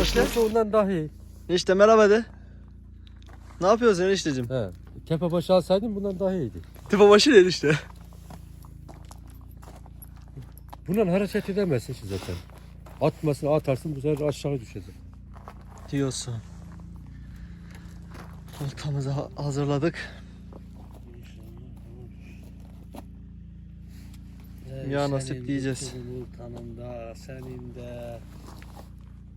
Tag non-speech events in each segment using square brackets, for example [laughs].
Başlarsa ondan daha iyi. İşte merhaba de. Ne yapıyorsun enişteciğim? He. Tepe başı alsaydın bundan daha iyiydi. Tipa başı değil işte. Bundan hareket edemezsin ki zaten. Atmasını atarsın bu sefer aşağı düşecek. Diyorsun. Oltamızı ha- hazırladık. Ya nasip diyeceğiz. Ultanın da senin de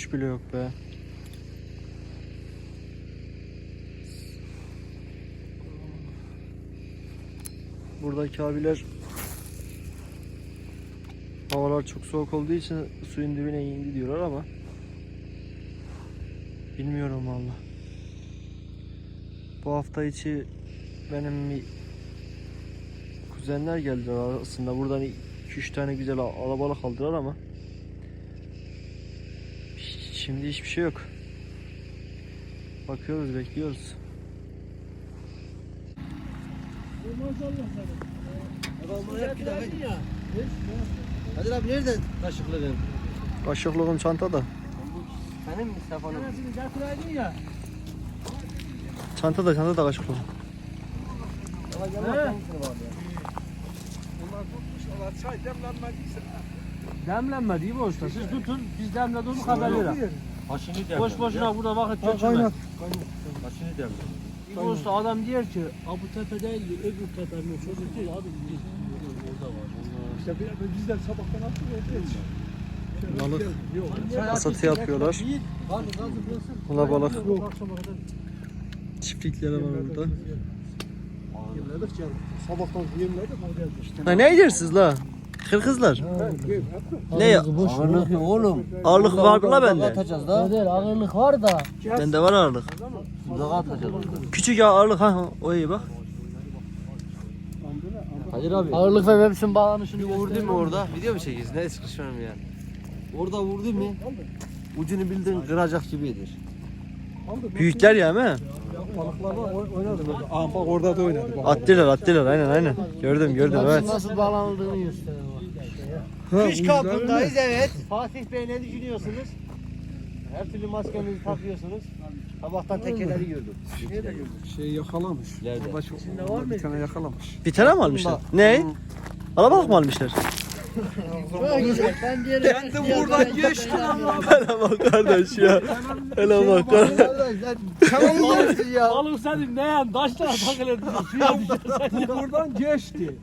Vuruş bile yok be. Buradaki abiler havalar çok soğuk olduğu için suyun dibine indi diyorlar ama bilmiyorum valla. Bu hafta içi benim bir kuzenler geldiler aslında buradan 2-3 tane güzel al- alabalık aldılar ama Şimdi hiçbir şey yok. Bakıyoruz, bekliyoruz. Kadir abi nerede kaşıkların? Kaşıklığım çantada. Senin mi Stefan'ın? Çantada, çantada kaşıklığım. Demlenmedi iyi mi usta? Siz tutun biz demlediğimiz haber verelim. Başını demle. Boş boşuna burada vakit geçirmez. Başını demle. İyi usta adam diyor ki "Aa, bu tepe değil de öbür tepe mi? Çocuk değil abi. biz- Balık. Asatı yapıyorlar. Buna balık. Çiftlikleri var burada. Ha, ne yiyorsunuz la? Kırkızlar. Ne ya? Ağırlık yok oğlum. Ağırlık var la bende. Atacağız da. Değil ağırlık var da. Bende var ağırlık. Buzağa atacağız. Küçük ya ağırlık ha. O iyi bak. Kadir abi. Ağırlık ve hepsinin bağlanışını vurdu mu orada? Video mu çekiyorsun? Ne sıkışıyorum ya. Orada vurdu mu? Ucunu bildiğin kıracak gibidir. Büyükler ya mi? Aa bak orada da oynadı. Bak. Attılar attılar aynen aynen. Gördüm gördüm evet. Nasıl bağlanıldığını gösteriyor. Kış kampındayız evet. Fatih Bey ne düşünüyorsunuz? Her türlü maskenizi takıyorsunuz. Sabahtan tekeleri gördüm. Şey yakalamış. Nerede? Orada çok, bir tane yakalamış. Bir tane mi almışlar? Ne? Alabalık mı almışlar? Ben diğeri ben de buradan geçtim Hele bak kardeş ya. Hele bak kardeş. Tamam ya. Balık senin ne yan? Taşlara takılır. Suya düşer. Buradan geçti.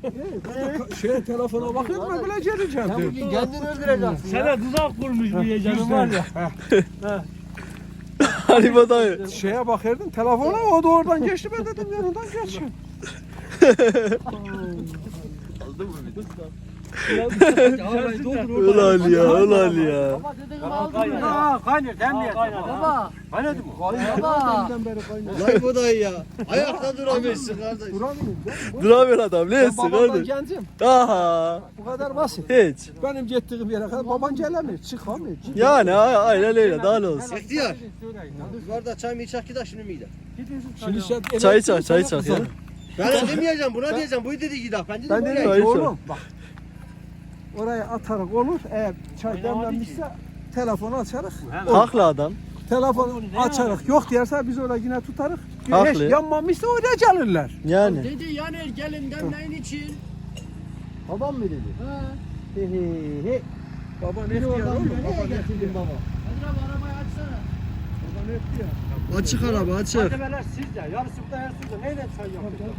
şey telefona bakın mı bile geleceğim. Bugün kendini öldüreceksin. Sana tuzak kurmuş bu yecanın var ya. Haribo dayı. Şeye bakırdın telefona o da oradan geçti ben dedim yanından [laughs] geçiyorum. Ulan ya ulan ya. Aldın mı? Aa kaynıyor demliyor. Baba. Kaynadı mı? Baba. Vay bu dayı ya. Ayakta duramıyorsun kardeş. Duramıyorum. Duramıyor adam. Ne etsin kardeş? gencim. Aha. Bu kadar basit. Hiç. Benim gittiğim yere kadar baban gelemiyor. Çıkamıyor. Yani aynen öyle daha ne olsun. İhtiyar. Yukarıda çay mı içecek ki de şunu mu yiyecek? Şimdi Çay çay çay çay ya. Ben demeyeceğim buna diyeceğim. Bu dedi ki ben dedim Ben ki çay. oğlum bak. Oraya atarak olur. Eğer çay demlenmişse telefonu açarız. Haklı adam. Telefonu açarız. Yok derse biz orada yine tutarız. Haklı. Hiç yanmamışsa oraya gelirler. Yani. Dedi yani gelin demleyin için. Babam mı dedi? He. He he he. Baba ne diyor oğlum? Baba ne getirdin baba? Hadi abi arabayı açsana. Açık araba açık. Malzemeler sizde. Yarısı burada yarısı burada. Neyle çay yapıyorsun?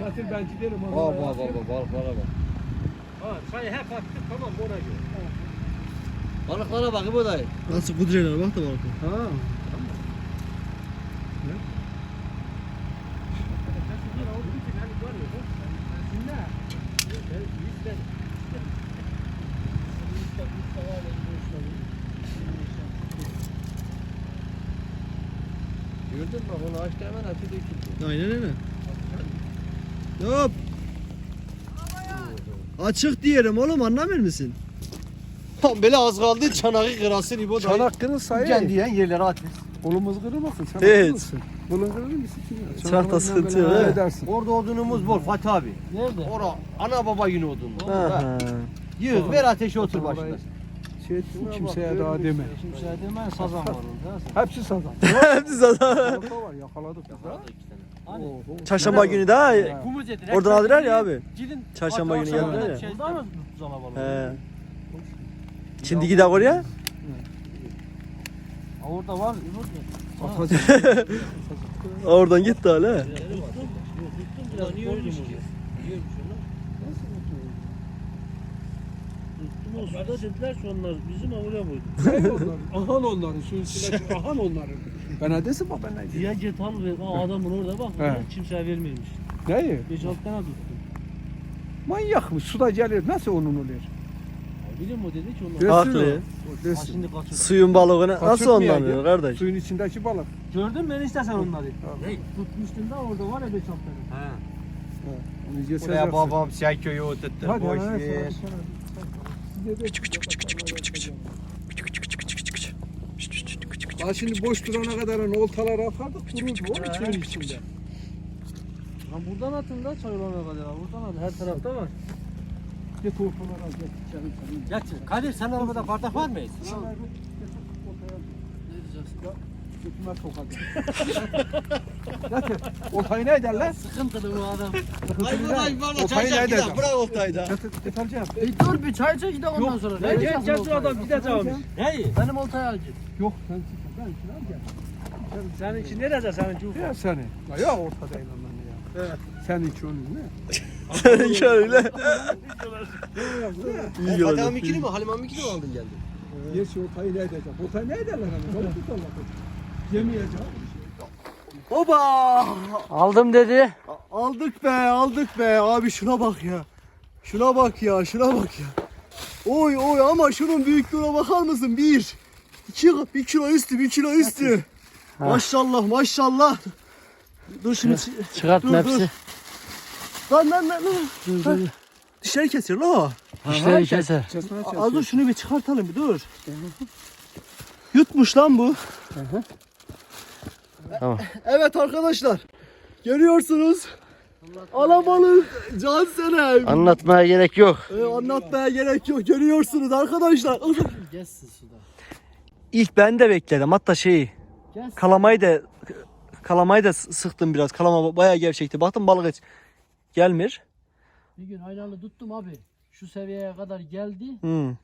Katil ben giderim. Baba baba baba balıklara bak. Ha çayı hep attık tamam ona göre. Balıklara bak İbo dayı. Nasıl kudreler bak da balık. Ha. Bak onu açtı hemen atı döküldü. Aynen öyle. Hop. Açık diyelim oğlum anlamıyor musun? Böyle az kaldı çanağı kırasın İbo dayı. Çanak kırılsa Can iyi. diyen yerlere atmış. Kolumuz kırılmasın. Çanak Evet. kırılsın. Kolun kırılır mı sikim ya? Çarkta sıkıntı yok, he. Edersin. Orada odunumuz bol Fatih abi. Nerede? Ora ana baba yine odun. Ha. Yığ ver ateşe otur başına. Şey etsin, kimseye daha deme. Kimseye demeyin sazan var orada. Hepsi sazan. [laughs] Hepsi zaten. Orta var yakaladık biz ha. Hani? Oho. Çarşamba günü daha Kumuz oradan aldılar ya abi. Gidin. Çarşamba günü geldiler ya. Burada mı He. Şimdi gidelim oraya. Orada var. [laughs] Oradan gitti hala. Niye ölmüş ki? Suda dediler ki onlar bizim avluya koydu. Hey onların. Ahan onların. Çık- [laughs] ahan onların. Ben neredesin bak ben ne Diye git al ve Aa, adamın orada bak. He. Kimseye vermemiş. Neyi? 5-6 tane tuttum. Manyak mı? Suda gelir. Nasıl onun oluyor? Biliyor musun o dedi ki onlar. Haklı. o, o Ha, Desin. şimdi kaçırdı. Suyun balığını nasıl Kaçırtmıyor ondan ya. kardeş? Suyun içindeki balık. Gördün mü enişte sen onları? Hey. Tutmuştun da orada var ya 5-6 tane. Onu geçeceksin. Buraya babam sen köyü oturttu. Hadi Boş hadi, ver. hadi, hadi. Küçük küçük küçük küçük küçük küçük. Daha şimdi boş durana kadar hani oltaları atardık dururdu o suyun içinde. Lan buradan atın da çay olana kadar. Buradan atın. Her tarafta var. Git oltaları al git. Geç. Kadir sen arabada bardak var mı? Götüme tokadı. Getir. Oltayı ne ederler? Sıkıntılı bu adam. Ay valla Oltayı çay çekti edeceğim? Bırak oltayı da. Getir, getireceğim. E dur bir çay çek gidelim ondan sonra. Ne, gel, gel, şu adam gideceğim. Neyi? Benim oltayı al git. Yok sen çıkın. Ben içine al gel. Senin için nerede senin cufa? Ya seni. Ya, ya ortada inanmam ya. Evet. Sen iç onu ne? Seninki öyle. İyi Fatih gördüm. abi ikili mi? Halim abi ikili mi aldın geldin? Yes oltayı ne edecek? Oltayı ne ederler hani? Balık tutarlar. Yemeyeceğim. Oba! Aldım dedi. Aldık be, aldık be. Abi şuna bak ya. Şuna bak ya, şuna bak ya. Oy oy ama şunun büyüklüğüne bakar mısın? Bir, iki, bir kilo üstü, bir kilo üstü. Maşallah, maşallah. Dur şimdi. Çıkart Dur, hepsi. Lan lan lan. lan. Ha, Dişleri kesiyor la. İşleri keser. Az dur şunu bir çıkartalım bir dur. Yutmuş lan bu. Tamam. [laughs] Evet arkadaşlar. Görüyorsunuz. Alabalık can senem. Anlatmaya gerek yok. Ee, anlatmaya gerek yok. Görüyorsunuz arkadaşlar. [laughs] Gezsin suda. İlk ben de bekledim. Hatta şeyi Gelsin. kalamayı da kalamayı da sıktım biraz. Kalama bayağı gevşekti. Baktım balık hiç gelmiyor. Bir gün hayranlı tuttum abi. Şu seviyeye kadar geldi. Hmm.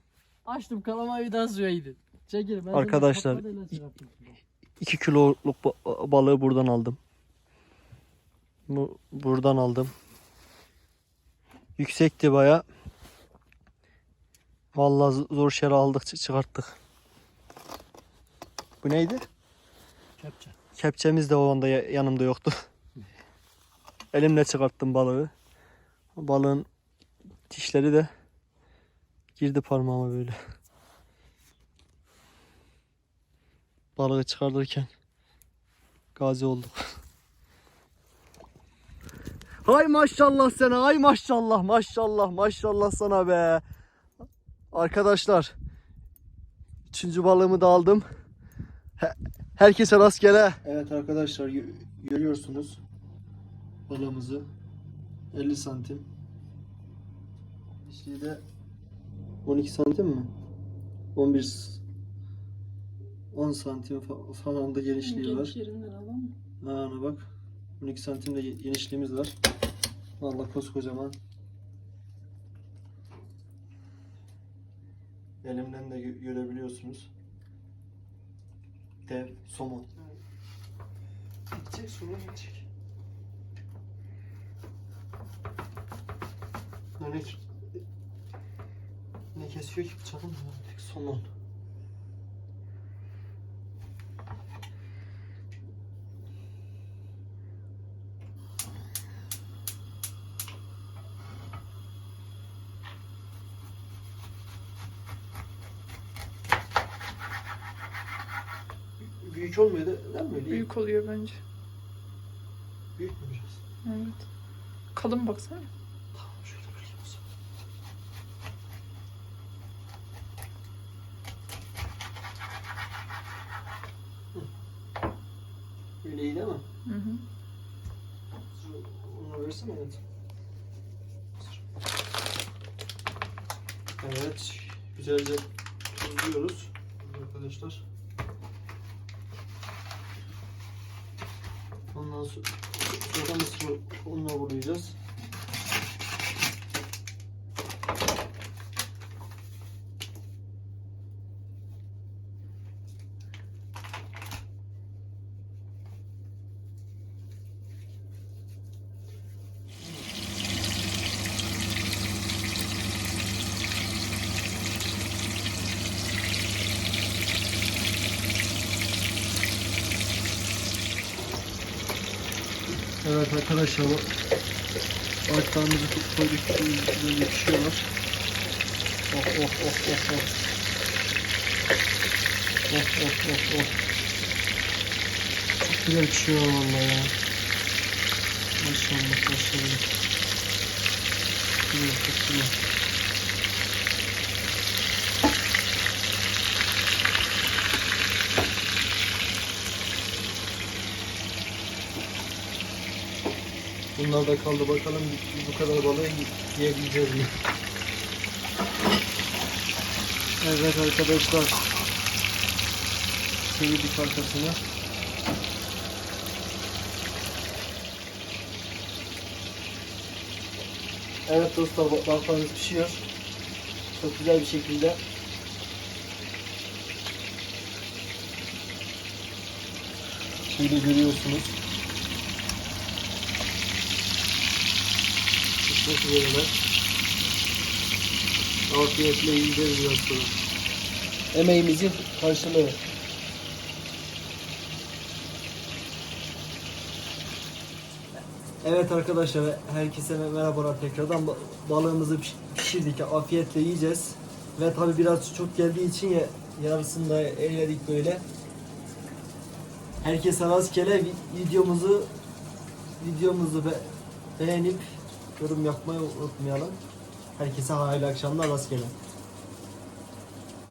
Açtım kalamayı daha suya. Çekil. Ben Arkadaşlar, sana patladığıyla çıkarttım sudan. 2 kiloluk ba- balığı buradan aldım. Bu buradan aldım. Yüksekti baya. Vallahi zor şere aldık çı- çıkarttık. Bu neydi? Kepçe. Kepçemiz de o anda ya- yanımda yoktu. [laughs] Elimle çıkarttım balığı. Balığın dişleri de girdi parmağıma böyle. Balığı çıkartırken gazi olduk. [laughs] Hay maşallah sana, hay maşallah, maşallah, maşallah sana be. Arkadaşlar, üçüncü balığımı da aldım. He- Herkese rastgele. Evet arkadaşlar gö- görüyorsunuz balığımızı 50 santim. İşte de 12 santim mi? 11 s- 10 santim fa- falan da genişliği var. Ha, ana bak. 12 santim de ge- genişliğimiz var. Vallahi koskocaman. Elimden de gö- görebiliyorsunuz. Dev somon. Gidecek sonra gidecek. Ne, ne kesiyor ki bıçakım? Somon. Büyük olmuyor da değil mi? Büyük. Oluyor bence. Büyük mü biraz? Evet. Kalın baksana. Tamam şöyle vereyim o zaman. Hı. Öyle iyi değil mi? Hı hı. Onu versene evet. Evet, güzelce tuzluyoruz arkadaşlar. Ondan sonra sonra mısır ununa bulayacağız. Evet arkadaşlar bu ağaçlarımızı koyduk böyle pişiyorlar. Oh oh oh oh oh. Oh oh oh oh. Çok güzel pişiyor vallahi ya. Maşallah maşallah. Güzel çok güzel. Bunlar da kaldı bakalım bu kadar balığı yiyebileceğiz mi? Evet arkadaşlar. Çevirdik arkasını. Evet dostlar balıklarımız pişiyor. Çok güzel bir şekilde. Şöyle görüyorsunuz. Güzel. Afiyetle yiyeceğiz biraz sonra. Emeğimizin karşılığı. Evet arkadaşlar herkese merhabalar tekrardan Ba- balığımızı piş- pişirdik afiyetle yiyeceğiz ve tabi biraz çok geldiği için ya yarısını da eyledik böyle herkese rastgele vi- videomuzu videomuzu be- beğenip yorum yapmayı unutmayalım. Herkese hayırlı akşamlar rastgele